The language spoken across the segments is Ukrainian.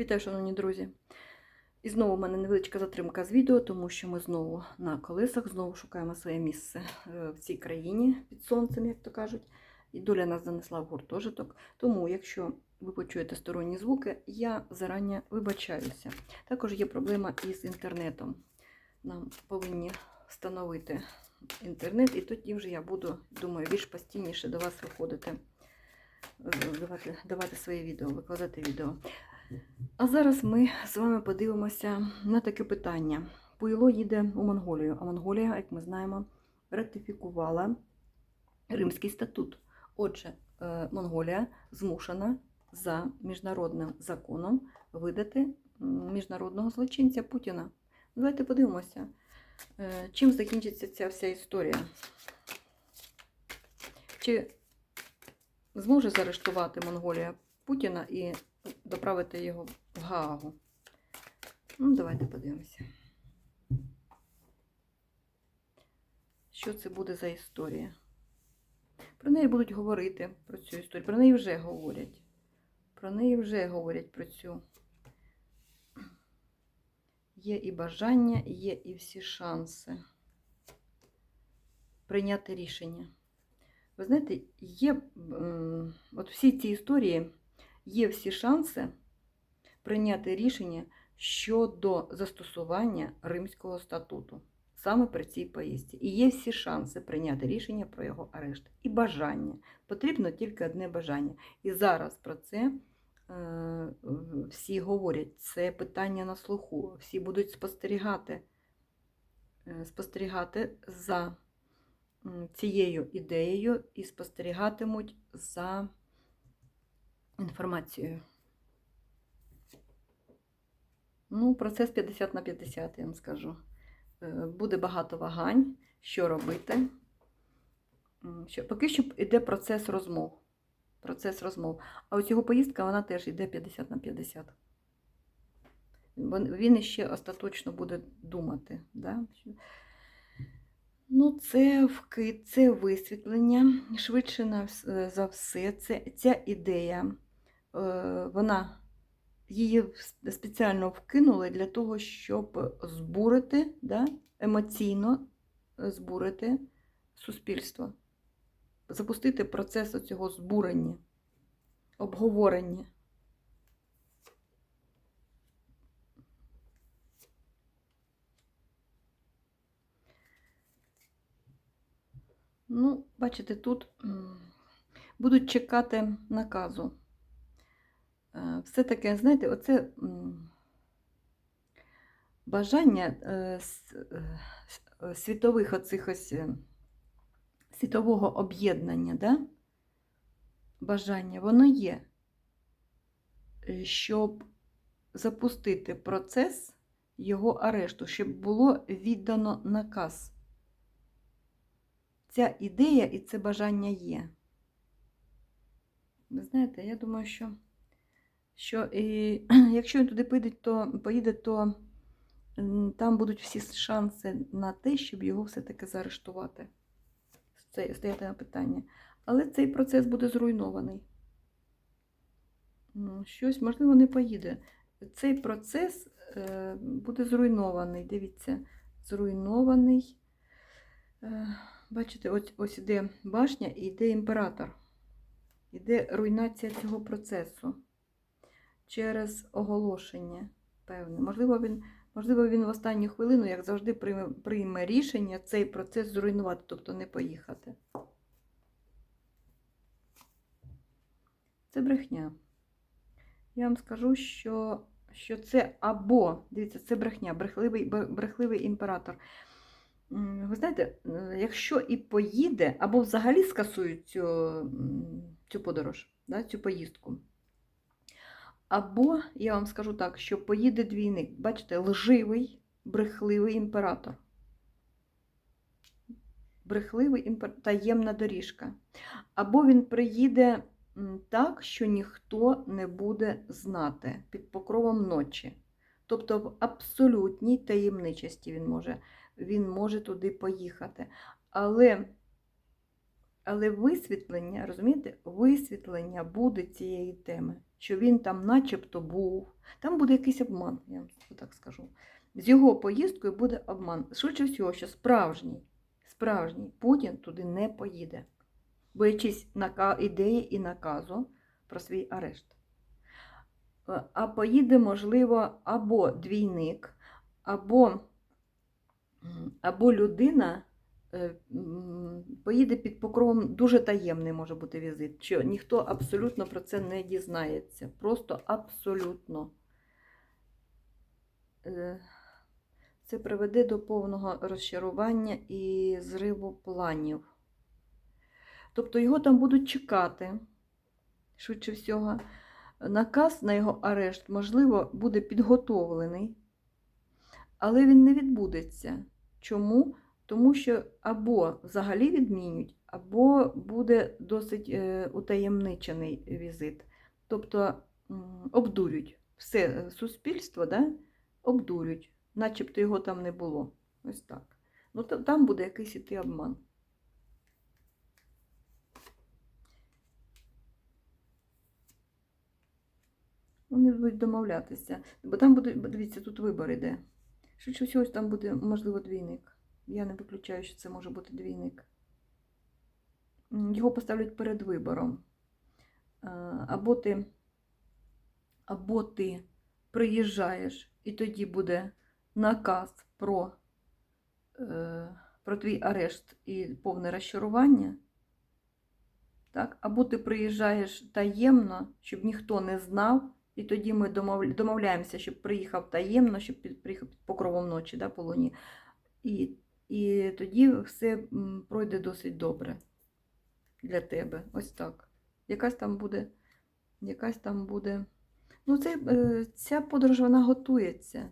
Вітаю, шановні друзі! І знову в мене невеличка затримка з відео, тому що ми знову на колесах, знову шукаємо своє місце е, в цій країні під сонцем, як то кажуть. І доля нас занесла в гуртожиток. Тому, якщо ви почуєте сторонні звуки, я зарані вибачаюся. Також є проблема із інтернетом. Нам повинні встановити інтернет, і тоді вже я буду, думаю, більш постійніше до вас виходити, е, давати, давати своє відео, викладати відео. А зараз ми з вами подивимося на таке питання. Пуйло їде у Монголію, а Монголія, як ми знаємо, ратифікувала Римський статут. Отже, е, Монголія змушена за міжнародним законом видати міжнародного злочинця Путіна. Давайте подивимося, е, чим закінчиться ця вся історія. Чи зможе заарештувати Монголія Путіна і доправити його в Гаагу. Ну, давайте подивимося. Що це буде за історія? Про неї будуть говорити, про цю історію. Про неї вже говорять. Про неї вже говорять про цю. Є і бажання, є і всі шанси прийняти рішення. Ви знаєте, є от всі ці історії є всі шанси прийняти рішення щодо застосування Римського статуту саме при цій поїздці. І є всі шанси прийняти рішення про його арешт. І бажання. Потрібно тільки одне бажання. І зараз про це е, всі говорять. Це питання на слуху. Всі будуть спостерігати, е, спостерігати за цією ідеєю і спостерігатимуть за інформацією. Ну, процес 50 на 50, я вам скажу. Е, Буде багато вагань, що робити. Що, поки що йде процес розмов. Процес розмов. А у цього поїздка вона теж йде 50 на 50. Він іще остаточно буде думати. Да? Ну, це вкид, це висвітлення. Швидше за все, це, ця ідея, вона її спеціально вкинули для того, щоб збурити, да, емоційно збурити суспільство, запустити процес цього збурення, обговорення. Ну, бачите, тут будуть чекати наказу. Е, Все таке, знаєте, оце бажання е, е, світових оцих ось світового об'єднання, да? бажання, воно є, щоб запустити процес його арешту, щоб було віддано наказ. Ця ідея і це бажання є. Ви знаєте, я думаю, що, що і, якщо він туди поїде, то, поїде, то там будуть всі шанси на те, щоб його все-таки заарештувати. Це стояти на питання. Але цей процес буде зруйнований. Ну, Щось, можливо, не поїде. Цей процес е, буде зруйнований. Дивіться, зруйнований. Е, Бачите, ось, ось іде башня і йде імператор. Іде руйнація цього процесу через оголошення певне. Можливо, він, можливо, він в останню хвилину, як завжди, прийме, прийме рішення цей процес зруйнувати, тобто не поїхати. Це брехня. Я вам скажу, що, що це або, дивіться, це брехня, брехливий, брехливий імператор. Ви знаєте, якщо і поїде, або взагалі скасують цю, цю подорож, да, цю поїздку. Або, я вам скажу так, що поїде двійник, бачите, лживий, брехливий імператор. Брехливий імпер... таємна доріжка. Або він приїде так, що ніхто не буде знати під покровом ночі. Тобто в абсолютній таємничості він може він може туди поїхати. Але, Але висвітлення, розумієте, висвітлення буде цієї теми, що він там начебто був. Там буде якийсь обман, я вам так скажу. З його поїздкою буде обман. Швидше всього, що справжній, справжній Путін туди не поїде, боячись ідеї і наказу про свій арешт. Е, А поїде, можливо, або двійник, або, або людина поїде під покровом, дуже таємний може бути візит, що ніхто абсолютно про це не дізнається. Просто абсолютно. Е, Це приведе до повного розчарування і зриву планів. Тобто його там будуть чекати, швидше всього. Наказ на його арешт, можливо, буде підготовлений, але він не відбудеться. Чому? Тому що або взагалі відмінюють, або буде досить е, утаємничений візит. Тобто обдурюють все е, суспільство, да? обдурюють, начебто його там не було. Ось так. Ну, та- там буде якийсь іти обман. Вони будуть домовлятися. Бо там буде, дивіться, тут вибор іде. Швидше всього, там буде, можливо, двійник. Я не виключаю, що це може бути двійник. Його поставлять перед вибором. Е, Або ти, або ти приїжджаєш, і тоді буде наказ про, е, про твій арешт і повне розчарування. Так? Або ти приїжджаєш таємно, щоб ніхто не знав, і тоді ми домовляємося, щоб приїхав таємно, щоб приїхав під покровом ночі да, по луні. І, і тоді все пройде досить добре для тебе. Ось так. Якась там буде, якась там буде. Ну, це, е, ця подорож вона готується.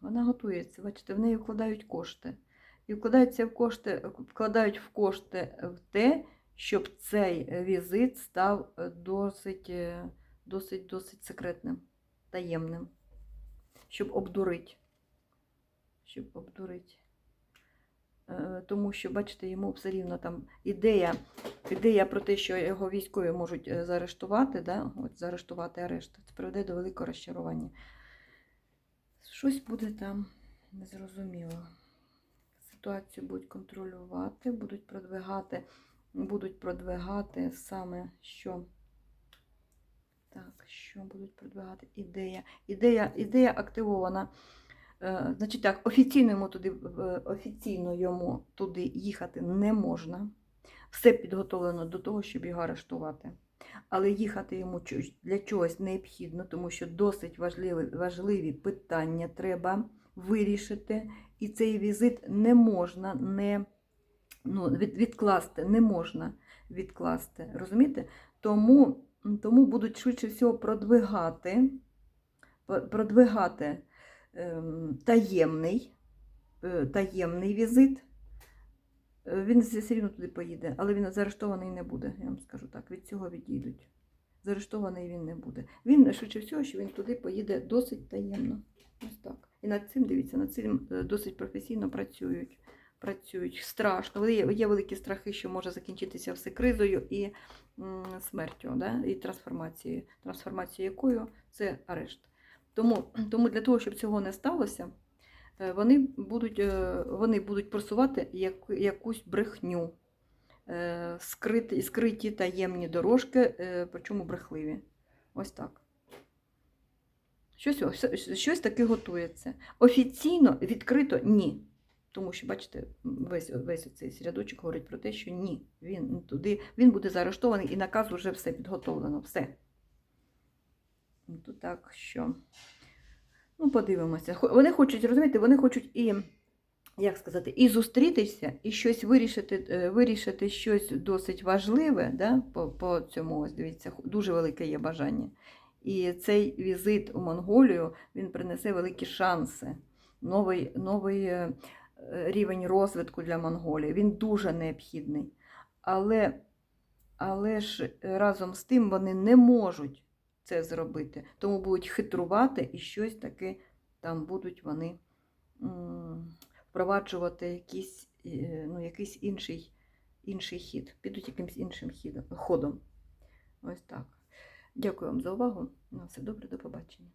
Вона готується, бачите, в неї вкладають кошти. І вкладаються в кошти, вкладають в кошти в те, щоб цей е, візит став е, досить, е, досить, досить секретним, таємним, щоб обдурити. Щоб обдурити. Е, Тому що, бачите, йому все рівно там ідея, ідея про те, що його військові можуть е, заарештувати, да? От, заарештувати арешт, це приведе до великого розчарування. Щось буде там незрозуміло. Ситуацію будуть контролювати, будуть продвигати, будуть продвигати саме що. Так, що будуть продвигати? Ідея. Ідея, ідея активована. Е, Значить так, офіційно йому туди, е, офіційно йому туди їхати не можна. Все підготовлено до того, щоб його арештувати. Але їхати йому для чогось необхідно, тому що досить важливі, важливі питання треба вирішити. І цей візит не можна не ну, від, відкласти, не можна відкласти. Розумієте? Тому, тому будуть швидше всього продвигати, продвигати таємний, е, таємний візит. Е, Він все рівно туди поїде, але він заарештований не буде, я вам скажу так. Від цього відійдуть. Заарештований він не буде. Він, швидше всього, що він туди поїде досить таємно. Ось так. І над цим, дивіться, над цим е, досить професійно працюють. Працюють страшно. Є, великі страхи, що може закінчитися все кризою і смертю, да? і трансформацією. Трансформацією якою це арешт. Тому, тому для того, щоб цього не сталося, е, вони будуть, е, вони будуть просувати яку- якусь брехню, е, скриті, скриті таємні дорожки, причому брехливі. Ось так. Щось, щось таке готується. Офіційно, відкрито ні. Тому що, бачите, весь, весь цей рядочок говорить про те, що ні, він туди, він буде заарештований і наказ вже все підготовлено, все. Ну, То так що. Ну, подивимося. Вони хочуть, розумієте, вони хочуть і, як сказати, і зустрітися, і щось вирішити, е, вирішити щось досить важливе, да, по, по цьому, ось дивіться, дуже велике є бажання. І цей візит у Монголію він принесе великі шанси, новий, новий е, рівень розвитку для Монголії. Він дуже необхідний. Але, але ж е, разом з тим вони не можуть це зробити. Тому будуть хитрувати і щось таке там будуть вони впроваджувати якийсь, е, ну, якийсь інший інший хід, підуть якимось іншим ходом. Ось так. Дякую вам за увагу. На все добре, до побачення.